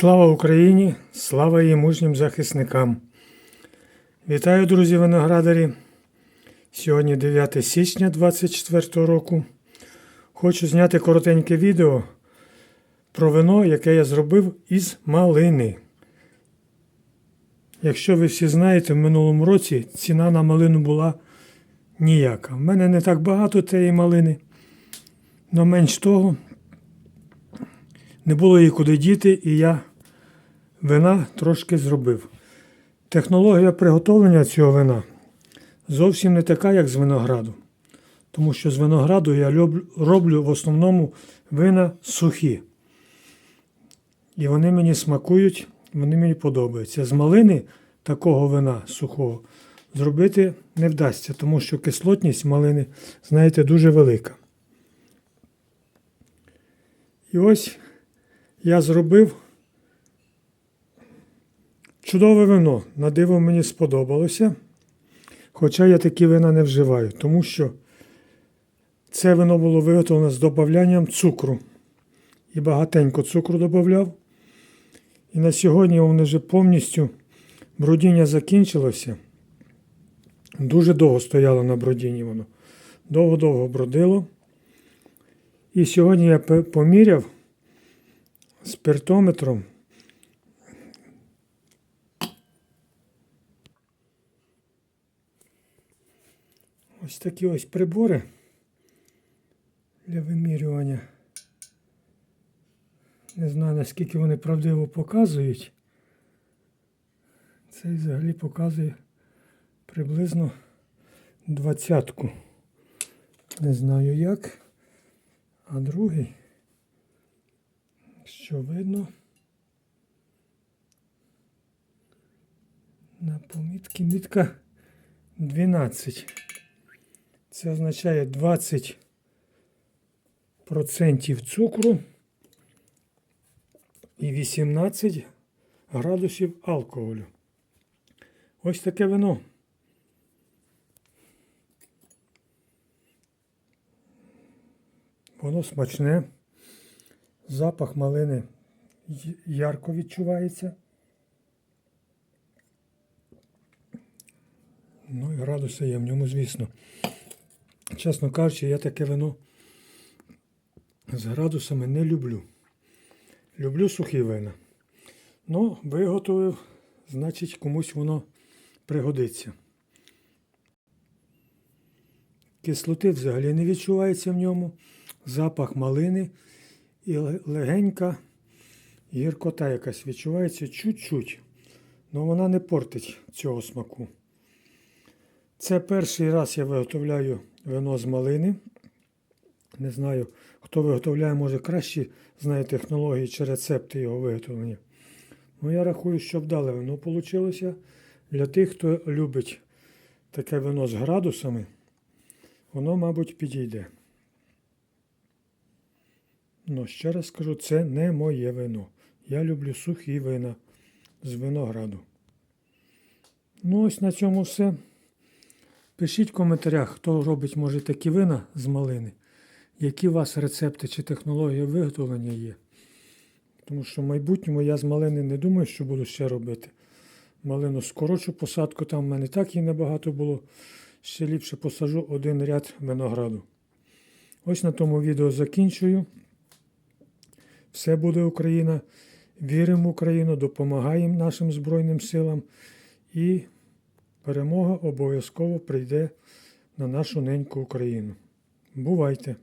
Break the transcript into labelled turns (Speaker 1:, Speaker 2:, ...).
Speaker 1: Слава Україні! Слава її мужнім захисникам! Вітаю, друзі виноградарі! Сьогодні 9 січня 2024 року. Хочу зняти коротеньке відео про вино, яке я зробив із малини. Якщо ви всі знаєте, в минулому році ціна на малину була ніяка. В мене не так багато тієї малини, але менш того, не було її куди діти, і я вина трошки зробив. Технологія приготовлення цього вина зовсім не така, як з винограду. Тому що з винограду я роблю в основному вина сухі. І вони мені смакують, вони мені подобаються. З малини такого вина сухого зробити не вдасться, тому що кислотність малини, знаєте, дуже велика. І ось я зробив чудове вино. На диво мені сподобалося. Хоча я такі вина не вживаю, тому що це вино було виготовлено з додаванням цукру. І багатенько цукру додавав. І на сьогодні воно вже повністю бродіння закінчилося. Дуже довго стояло на бродінні воно. Довго-довго бродило. І сьогодні я поміряв спиртометром. Ось такі ось прибори для вимірювання. Не знаю, наскільки вони правдиво показують. Цей взагалі показує приблизно двадцятку. Не знаю як. А другий, що видно, на помітці мітка 12. Це означає 20% цукру і 18 градусів алкоголю. Ось таке вино. Воно смачне. Запах малини ярко відчувається. Ну і градуси є в ньому, звісно. Чесно кажучи, я таке вино з градусами не люблю. Люблю сухі вина. Ну, виготовив, значить, комусь воно пригодиться. Кислоти взагалі не відчувається в ньому. Запах малини і легенька гіркота якась відчувається чуть-чуть. але вона не портить цього смаку. Це перший раз я виготовляю вино з малини. Не знаю, хто виготовляє, може краще знає технології чи рецепти його виготовлення. Ну, я рахую, що вдале вино вийшло. Для тих, хто любить таке вино з градусами, воно, мабуть, підійде. Ну, ще раз скажу, це не моє вино. Я люблю сухі вина з винограду. Ну, ось на цьому все. Пишіть в коментарях, хто робить, може, такі вина з малини. Які у вас рецепти чи технології виготовлення є. Тому що в майбутньому я з малини не думаю, що буду ще робити. Малину скорочу посадку, там в мене так і небагато було. Ще ліпше посажу один ряд винограду. Ось на тому відео закінчую. Все буде Україна. Віримо в Україну, допомагаємо нашим Збройним силам. І перемога обов'язково прийде на нашу неньку Україну. Бувайте!